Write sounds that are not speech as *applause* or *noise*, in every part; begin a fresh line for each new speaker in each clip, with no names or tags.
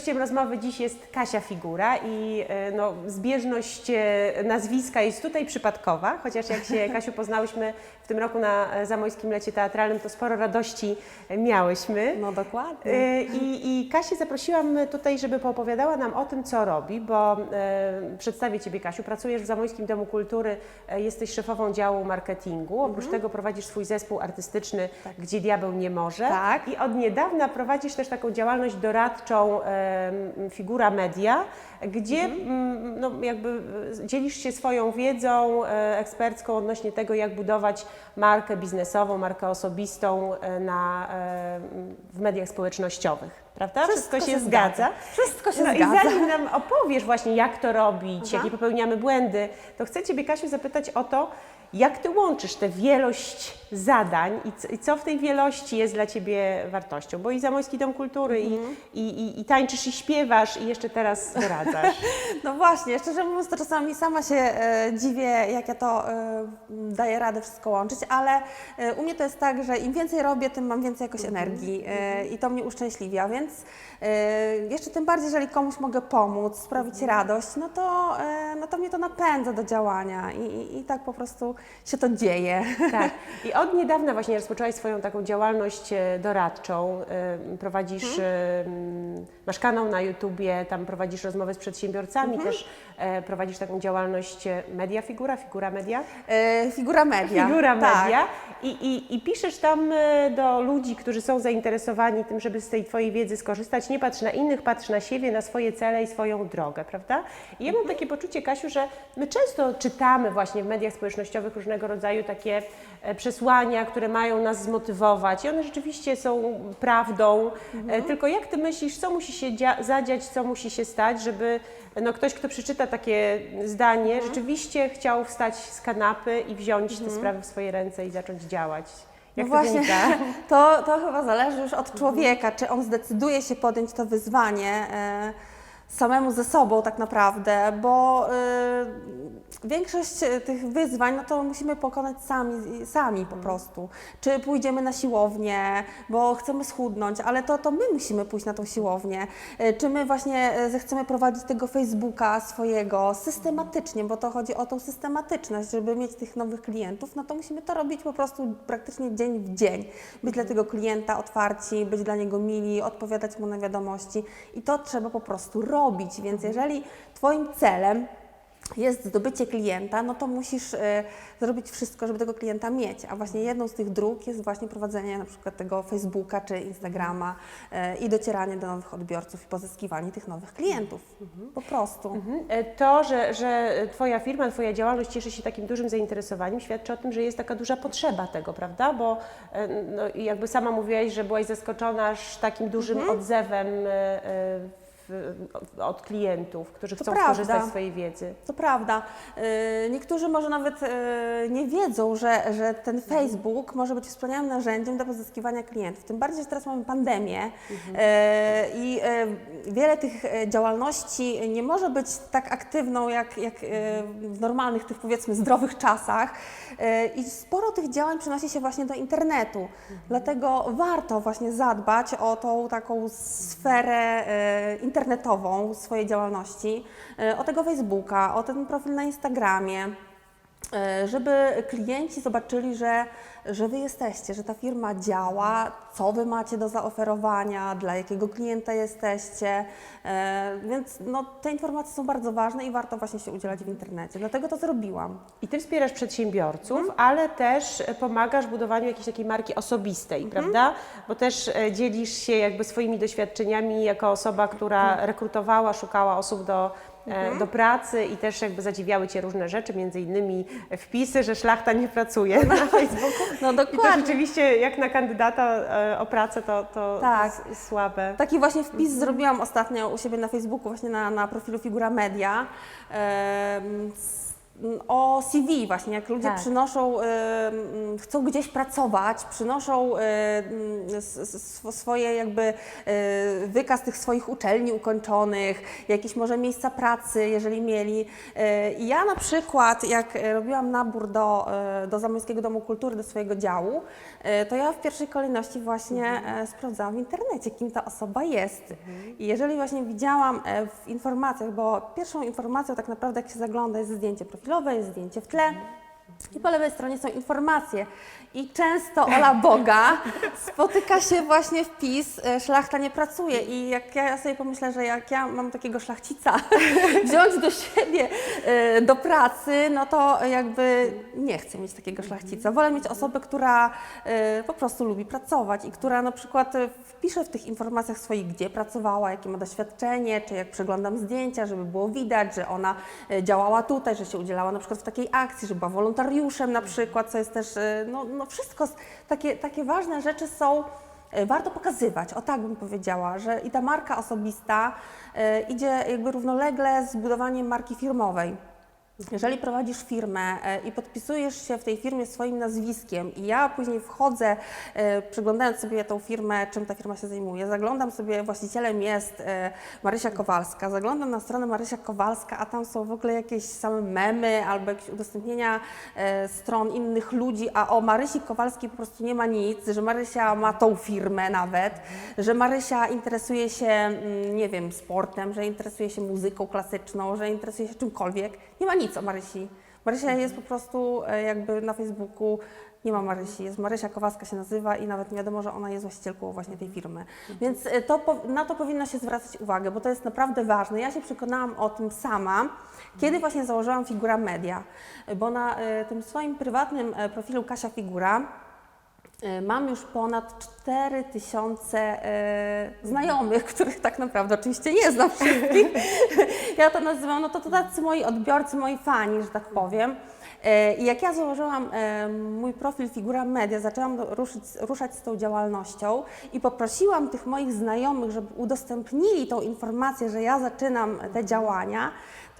Gościem rozmowy dziś jest Kasia Figura i e, no, zbieżność e, nazwiska jest tutaj przypadkowa, chociaż jak się *laughs* Kasiu poznałyśmy w tym roku na e, Zamojskim Lecie Teatralnym, to sporo radości e, miałyśmy.
No dokładnie.
E, I, I Kasię zaprosiłam tutaj, żeby poopowiadała nam o tym, co robi, bo e, przedstawię Ciebie, Kasiu. Pracujesz w Zamojskim Domu Kultury, e, jesteś szefową działu marketingu. Oprócz tego prowadzisz swój zespół artystyczny, Gdzie Diabeł nie może.
Tak.
I od niedawna prowadzisz też taką działalność doradczą em, Figura Media, gdzie mm, no, jakby e, dzielisz się swoją wiedzą e, ekspercką odnośnie tego, jak budować markę biznesową, markę osobistą e, na, w mediach społecznościowych. Prawda? Wszystko, się, zgadza.
Wszystko się
no
zgadza.
i zanim nam opowiesz właśnie, jak to robić,
Aha.
jakie popełniamy błędy, to chcę Ciebie, Kasiu, zapytać o to, jak Ty łączysz tę wielość zadań i co, w tej wielości jest dla Ciebie wartością? Bo i Zamojski Dom Kultury,
Mhm.
i, i, i, tańczysz, i śpiewasz, i jeszcze teraz doradzasz. *laughs*
No właśnie, szczerze mówiąc, to czasami sama się e, dziwię, jak ja to e, daję radę wszystko łączyć, ale e, u mnie to jest tak, że im więcej robię, tym mam więcej jakoś energii e, i to mnie uszczęśliwia, więc e, jeszcze tym bardziej, jeżeli komuś mogę pomóc, sprawić radość, no to, e, no to mnie to napędza do działania i, i, i tak po prostu się to dzieje.
Tak. *laughs* I od niedawna właśnie rozpoczęłaś swoją taką działalność e, doradczą. E, Prowadzisz,
Mhm.
e, masz kanał na YouTubie, tam prowadzisz rozmowy z przedsiębiorcami,
Mhm.
też prowadzisz taką działalność Media Figura, Figura Media.
E, Figura media.
Figura
tak.
I, i, I piszesz tam e, do ludzi, którzy są zainteresowani tym, żeby z tej Twojej wiedzy skorzystać. Nie patrz na innych, patrz na siebie, na swoje cele i swoją drogę, prawda? I ja mam takie poczucie, Kasiu, że my często czytamy właśnie w mediach społecznościowych różnego rodzaju takie przesłania, które mają nas zmotywować i one rzeczywiście są prawdą. E, Tylko jak Ty myślisz, co musi się dzia- zadziać, co musi się stać, żeby no, ktoś, kto przeczyta takie zdanie, rzeczywiście chciał wstać z kanapy i wziąć te sprawy w swoje ręce i zacząć działać? Jak
no
to
właśnie,
wynika? *laughs*
to, to chyba zależy już od człowieka, czy on zdecyduje się podjąć to wyzwanie e, samemu ze sobą tak naprawdę, bo e, większość tych wyzwań, no to musimy pokonać sami, sami po prostu. Czy pójdziemy na siłownię, bo chcemy schudnąć, ale to, to my musimy pójść na tą siłownię. E, Czy my właśnie e, zechcemy prowadzić tego Facebooka swojego systematycznie, bo to chodzi o tą systematyczność, żeby mieć tych nowych klientów, no to musimy to robić po prostu praktycznie dzień w dzień. Być dla tego klienta otwarci, być dla niego mili, odpowiadać mu na wiadomości i to trzeba po prostu robić. Więc jeżeli Twoim celem jest zdobycie klienta, no to musisz e, zrobić wszystko, żeby tego klienta mieć. A właśnie jedną z tych dróg jest właśnie prowadzenie na przykład tego Facebooka czy Instagrama e, i docieranie do nowych odbiorców i pozyskiwanie tych nowych klientów. Po prostu.
Mhm. E, To, że, że Twoja firma, Twoja działalność cieszy się takim dużym zainteresowaniem, świadczy o tym, że jest taka duża potrzeba tego, prawda? Bo e, no, jakby sama mówiłaś, że byłaś zaskoczona aż takim dużym
Mhm.
odzewem e, e, w, od klientów, którzy
To
chcą
prawda.
skorzystać z swojej wiedzy.
To prawda. Yy, Niektórzy może nawet yy, nie wiedzą, że, że ten Facebook może być wspaniałym narzędziem do pozyskiwania klientów. Tym bardziej, że teraz mamy pandemię yy, i yy, wiele tych działalności nie może być tak aktywną jak, jak w normalnych, tych powiedzmy zdrowych czasach. I sporo tych działań przenosi się właśnie do internetu. Dlatego warto właśnie zadbać o tą taką sferę yy, internetową swojej działalności, e, o tego Facebooka, o ten profil na Instagramie, żeby klienci zobaczyli, że, że Wy jesteście, że ta firma działa, co Wy macie do zaoferowania, dla jakiego klienta jesteście. E, Więc no, te informacje są bardzo ważne i warto właśnie się udzielać w internecie. Dlatego to zrobiłam.
I Ty wspierasz przedsiębiorców,
Mhm.
ale też e, pomagasz w budowaniu jakiejś takiej marki osobistej,
Mhm.
prawda? Bo też e, dzielisz się jakby swoimi doświadczeniami jako osoba, która
Mhm.
rekrutowała, szukała osób do, e, do pracy i też jakby zadziwiały Cię różne rzeczy, między innymi wpisy, że szlachta nie pracuje na Facebooku.
No
I to
dokładnie.
rzeczywiście jak na kandydata e, o pracę to, to,
Tak.
to jest słabe.
Taki właśnie wpis zrobiłam ostatnio u siebie na Facebooku, właśnie na, na profilu Figura Media. Mm, o CV właśnie, jak ludzie
Tak.
przynoszą, y, mm, chcą gdzieś pracować, przynoszą y, mm, sw- swoje jakby y, wykaz tych swoich uczelni ukończonych, jakieś może miejsca pracy, jeżeli mieli. Y, I ja na przykład, jak robiłam nabór do, y, do Zamojskiego Domu Kultury, do swojego działu, y, to ja w pierwszej kolejności właśnie e, sprawdzałam w internecie, kim ta osoba jest. I jeżeli właśnie widziałam e, w informacjach, bo pierwszą informacją tak naprawdę jak się zagląda jest zdjęcie profilowe, jest zdjęcie w tle, i po lewej stronie są informacje. I często Ola Boga *laughs* spotyka się właśnie wpis e, szlachta nie pracuje. I jak ja sobie pomyślę, że jak ja mam takiego szlachcica *laughs* wziąć do siebie e, do pracy, no to jakby nie chcę mieć takiego szlachcica. Wolę mieć osobę, która e, po prostu lubi pracować i która na przykład wpisze w tych informacjach swoich, gdzie pracowała, jakie ma doświadczenie, czy jak przeglądam zdjęcia, żeby było widać, że ona działała tutaj, że się udzielała na przykład w takiej akcji, że była wolontariuszem na przykład, co jest też, e, no, no wszystko, takie, takie ważne rzeczy są, e, warto pokazywać, o tak bym powiedziała, że i ta marka osobista e, idzie jakby równolegle z budowaniem marki firmowej. Jeżeli prowadzisz firmę e, i podpisujesz się w tej firmie swoim nazwiskiem i ja później wchodzę, e, przeglądając sobie tą firmę, czym ta firma się zajmuje, zaglądam sobie, właścicielem jest e, Marysia Kowalska, zaglądam na stronę Marysia Kowalska, a tam są w ogóle jakieś same memy albo jakieś udostępnienia stron innych ludzi, a o Marysi Kowalskiej po prostu nie ma nic, że Marysia ma tą firmę nawet, że Marysia interesuje się, mm, nie wiem, sportem, że interesuje się muzyką klasyczną, że interesuje się czymkolwiek. Nie ma nic o Marysi. Marysia jest po prostu e, jakby na Facebooku, nie ma Marysi, jest Marysia Kowalska się nazywa i nawet nie wiadomo, że ona jest właścicielką właśnie tej firmy. Więc e, to, na to powinno się zwracać uwagę, bo to jest naprawdę ważne. Ja się przekonałam o tym sama, kiedy właśnie założyłam Figura Media, bo na e, tym swoim prywatnym profilu Kasia Figura Mam już ponad 4 tysiące e, znajomych, *laughs* których tak naprawdę oczywiście nie znam wszystkich. *laughs* Ja to nazywam, no to, to tacy moi odbiorcy, moi fani, że tak powiem. E, I jak ja założyłam e, mój profil Figura Media, zaczęłam ruszyć, ruszać z tą działalnością i poprosiłam tych moich znajomych, żeby udostępnili tą informację, że ja zaczynam te działania,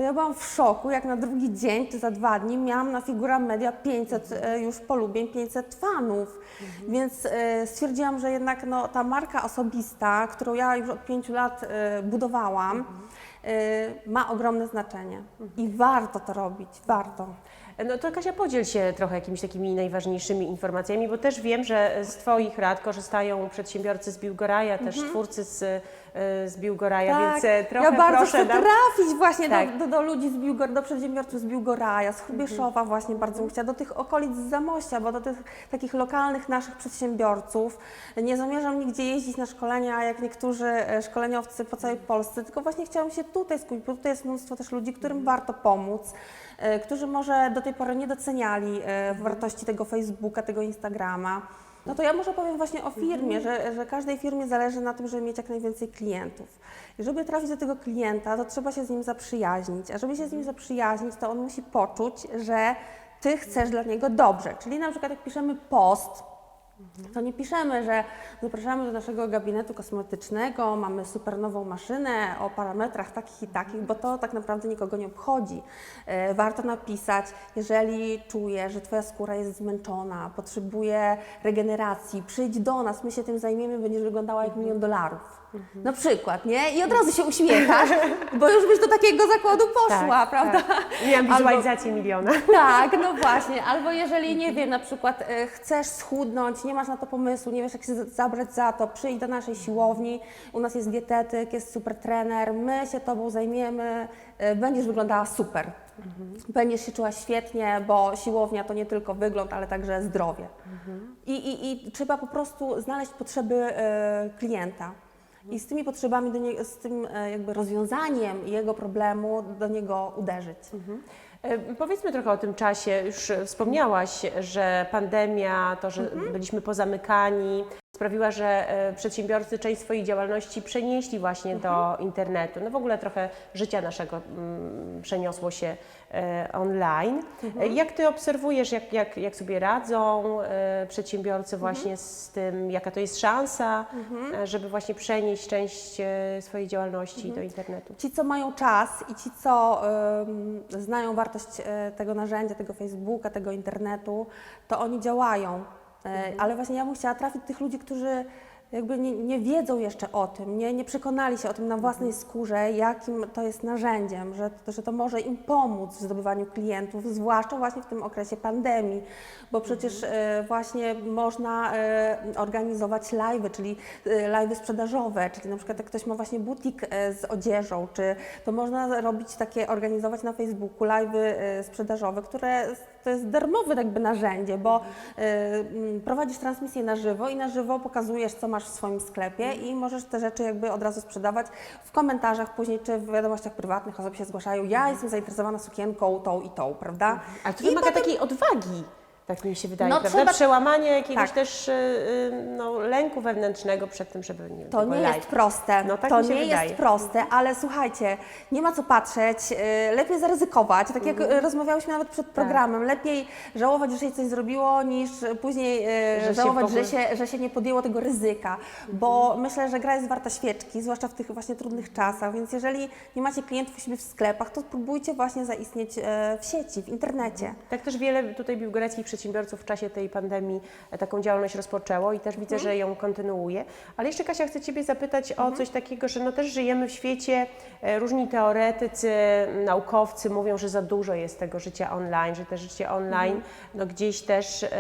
to ja byłam w szoku, jak na drugi dzień czy za dwa dni miałam na Figura Media 500 e, już polubień, 500 fanów. Więc e, stwierdziłam, że jednak no, ta marka osobista, którą ja już od pięciu lat budowałam, e, ma ogromne znaczenie. I warto to robić, warto.
No to Kasia, podziel się trochę jakimiś takimi najważniejszymi informacjami, bo też wiem, że z Twoich rad korzystają przedsiębiorcy z Biłgoraja, też twórcy z, y, z Biłgoraja, więc e, trochę
Mhm. ja bardzo
proszę
chcę
nam-
trafić właśnie
Tak.
do, do, do ludzi z Biłgor, do przedsiębiorców z Biłgoraja, z Hrubieszowa
Mhm.
właśnie bardzo bym chciała, do tych okolic z Zamościa, bo do tych takich lokalnych naszych przedsiębiorców. Nie zamierzam nigdzie jeździć na szkolenia, jak niektórzy e, szkoleniowcy po całej Polsce, tylko właśnie chciałam się tutaj skupić, bo tutaj jest mnóstwo też ludzi, którym
Mhm.
warto pomóc, e, którzy może do tej pory nie doceniali e, wartości tego Facebooka, tego Instagrama. No to ja może powiem właśnie o firmie, że, że każdej firmie zależy na tym, żeby mieć jak najwięcej klientów. I żeby trafić do tego klienta, to trzeba się z nim zaprzyjaźnić. A żeby się z nim zaprzyjaźnić, to on musi poczuć, że ty chcesz dla niego dobrze. Czyli na przykład jak piszemy post, to nie piszemy, że zapraszamy do naszego gabinetu kosmetycznego, mamy super nową maszynę o parametrach takich i takich, bo to tak naprawdę nikogo nie obchodzi. E, Warto napisać, jeżeli czujesz, że Twoja skóra jest zmęczona, potrzebuje regeneracji, przyjdź do nas, my się tym zajmiemy, będziesz wyglądała jak milion dolarów. Na przykład, nie? I od razu się uśmiechasz, bo już byś do takiego zakładu poszła, prawda?
Tak. Miałam
Albo-
miliona.
Tak, no właśnie. Albo jeżeli, nie wiem, na przykład e, chcesz schudnąć, nie masz na to pomysłu, nie wiesz jak się za- zabrać za to, przyjdź do naszej siłowni, u nas jest dietetyk, jest super trener, my się Tobą zajmiemy, e, będziesz wyglądała super. Będziesz się czuła świetnie, bo siłownia to nie tylko wygląd, ale także zdrowie. I, i, I trzeba po prostu znaleźć potrzeby e, klienta. I z tymi potrzebami, do nie, z tym e, jakby rozwiązaniem jego problemu do niego uderzyć.
E, Powiedzmy trochę o tym czasie. Już wspomniałaś, że pandemia, to, że
Mhm.
byliśmy pozamykani. Sprawiła, że e, przedsiębiorcy część swojej działalności przenieśli właśnie do internetu. No w ogóle trochę życia naszego mm, przeniosło się e, online. E, Jak Ty obserwujesz, jak, jak, jak sobie radzą przedsiębiorcy właśnie z tym, jaka to jest szansa, żeby właśnie przenieść część swojej działalności do internetu?
Ci, co mają czas i ci, co znają wartość tego narzędzia, tego Facebooka, tego internetu, to oni działają. E, Ale właśnie ja bym chciała trafić tych ludzi, którzy jakby nie, nie wiedzą jeszcze o tym, nie, nie przekonali się o tym na własnej skórze, jakim to jest narzędziem, że, że to może im pomóc w zdobywaniu klientów, zwłaszcza właśnie w tym okresie pandemii, bo przecież e, właśnie można e, organizować live'y, czyli live'y sprzedażowe, czyli na przykład jak ktoś ma właśnie butik z odzieżą, czy to można robić takie, organizować na Facebooku live'y sprzedażowe, które to jest darmowe jakby narzędzie, bo e, m, prowadzisz transmisję na żywo i na żywo pokazujesz, co masz w swoim sklepie i możesz te rzeczy jakby od razu sprzedawać w komentarzach później, czy w wiadomościach prywatnych osoby się zgłaszają, ja jestem zainteresowana sukienką tą i tą, prawda?
Ale to
I
wymaga
potem-
takiej odwagi, tak mi się wydaje,
No
prawda?
trzeba-
Przełamanie jakiegoś
Tak.
też y, y, no, lęku wewnętrznego przed tym, żeby nie
To nie
live.
jest proste.
No tak
to
się
nie
wydaje.
jest proste, ale słuchajcie, nie ma co patrzeć, y, lepiej zaryzykować. Tak jak
Mhm.
y, rozmawiałyśmy nawet
Tak.
przed programem, lepiej żałować, że się coś zrobiło, niż później
Że się
żałować,
ogóle-
że, się, że się nie podjęło tego ryzyka. Bo myślę, że gra jest warta świeczki, zwłaszcza w tych właśnie trudnych czasach. Więc jeżeli nie macie klientów u siebie w sklepach, to spróbujcie właśnie zaistnieć e, w sieci, w internecie.
Tak też wiele tutaj biłgoreckich przedsiębiorców w czasie tej pandemii e, taką działalność rozpoczęło i też widzę,
Mhm.
że ją kontynuuje. Ale jeszcze Kasia, chcę Ciebie zapytać o coś takiego, że no też żyjemy w świecie, e, różni teoretycy, naukowcy mówią, że za dużo jest tego życia online, że to życie online
Mhm.
no gdzieś też em,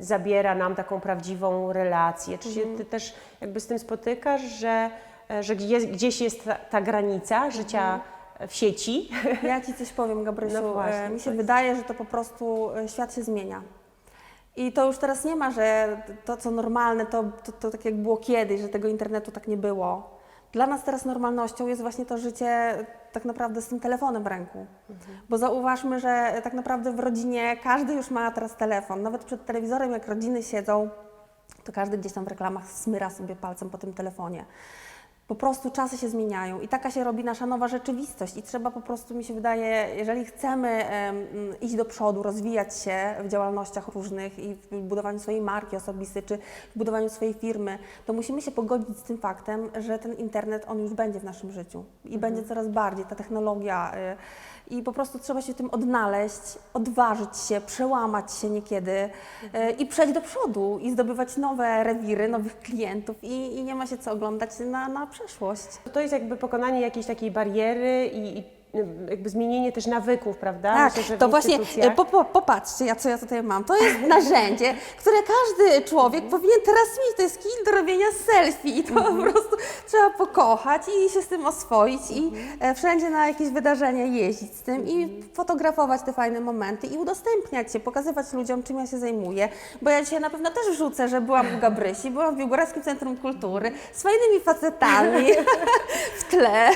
zabiera nam taką prawdziwą relację. Czy się
Mhm.
Ty też jakby z tym spotykasz, że, e, że gdzieś, gdzieś jest ta, ta granica życia w sieci? *laughs*
Ja Ci coś powiem, Gabrysiu.
No właśnie,
E, Mi się wydaje, że to po prostu e, świat się zmienia. I to już teraz nie ma, że to, co normalne, to, to, to tak jak było kiedyś, że tego internetu tak nie było. Dla nas teraz normalnością jest właśnie to życie tak naprawdę z tym telefonem w ręku. Bo zauważmy, że tak naprawdę w rodzinie każdy już ma teraz telefon. Nawet przed telewizorem, jak rodziny siedzą, to każdy gdzieś tam w reklamach smyra sobie palcem po tym telefonie. Po prostu czasy się zmieniają i taka się robi nasza nowa rzeczywistość i trzeba po prostu, mi się wydaje, jeżeli chcemy em, iść do przodu, rozwijać się w działalnościach różnych i w budowaniu swojej marki osobistej czy w budowaniu swojej firmy, to musimy się pogodzić z tym faktem, że ten internet, on już będzie w naszym życiu i będzie coraz bardziej, ta technologia y, i po prostu trzeba się tym odnaleźć, odważyć się, przełamać się niekiedy y, i przejść do przodu i zdobywać nowe rewiry, nowych klientów i, i nie ma się co oglądać na, na przeszłość.
To jest jakby pokonanie jakiejś takiej bariery i, i jakby zmienienie też nawyków, prawda?
Tak,
Myślę, w
to właśnie, e, po, po, popatrzcie, ja, co ja tutaj mam. To jest narzędzie, które każdy człowiek powinien teraz mieć. To jest kij do robienia selfie i to
Mhm.
po prostu trzeba pokochać i się z tym oswoić i e, wszędzie na jakieś wydarzenia jeździć z tym i
Mhm.
fotografować te fajne momenty i udostępniać się, pokazywać ludziom, czym ja się zajmuję. Bo ja dzisiaj na pewno też wrzucę, że byłam u Gabrysi, byłam w Biłgorajskim Centrum Kultury z fajnymi facetami *laughs* w tle.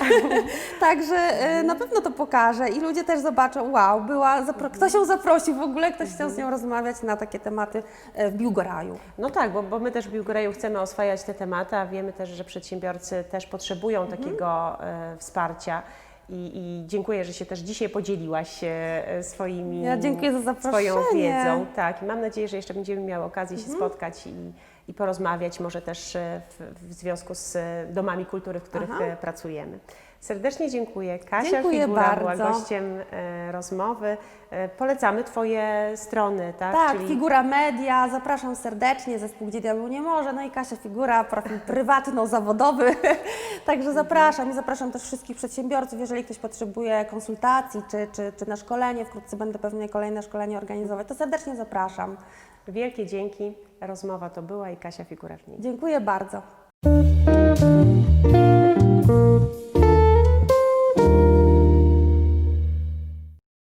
Także e, na pewno to pokażę i ludzie też zobaczą, wow, była, zapro- ktoś ją zaprosił w ogóle, ktoś chciał z nią rozmawiać na takie tematy e, w Biłgoraju.
No tak, bo, bo my też w Biłgoreju chcemy oswajać te tematy, a wiemy też, że przedsiębiorcy też potrzebują
Mhm.
takiego e, wsparcia. I, I dziękuję, że się też dzisiaj podzieliłaś e, swoimi
Ja dziękuję za
swoją
zaproszenie.
wiedzą. Tak, i mam nadzieję, że jeszcze będziemy miały okazję
Mhm.
się spotkać i, i porozmawiać, może też e, w, w związku z domami kultury, w których
Aha.
pracujemy. Serdecznie dziękuję. Kasia
Dziękuję
Figura była
bardzo.
gościem e, rozmowy. E, polecamy Twoje strony, tak?
Tak,
Czyli-
Figura Media, zapraszam serdecznie, zespół Gdzie Diabeł Nie Może, no i Kasia Figura, profil *laughs* prywatno-zawodowy, *laughs* także zapraszam i zapraszam też wszystkich przedsiębiorców, jeżeli ktoś potrzebuje konsultacji czy, czy, czy na szkolenie, wkrótce będę pewnie kolejne szkolenie organizować, to serdecznie zapraszam.
Wielkie dzięki. Rozmowa to była i Kasia Figura w niej.
Dziękuję bardzo.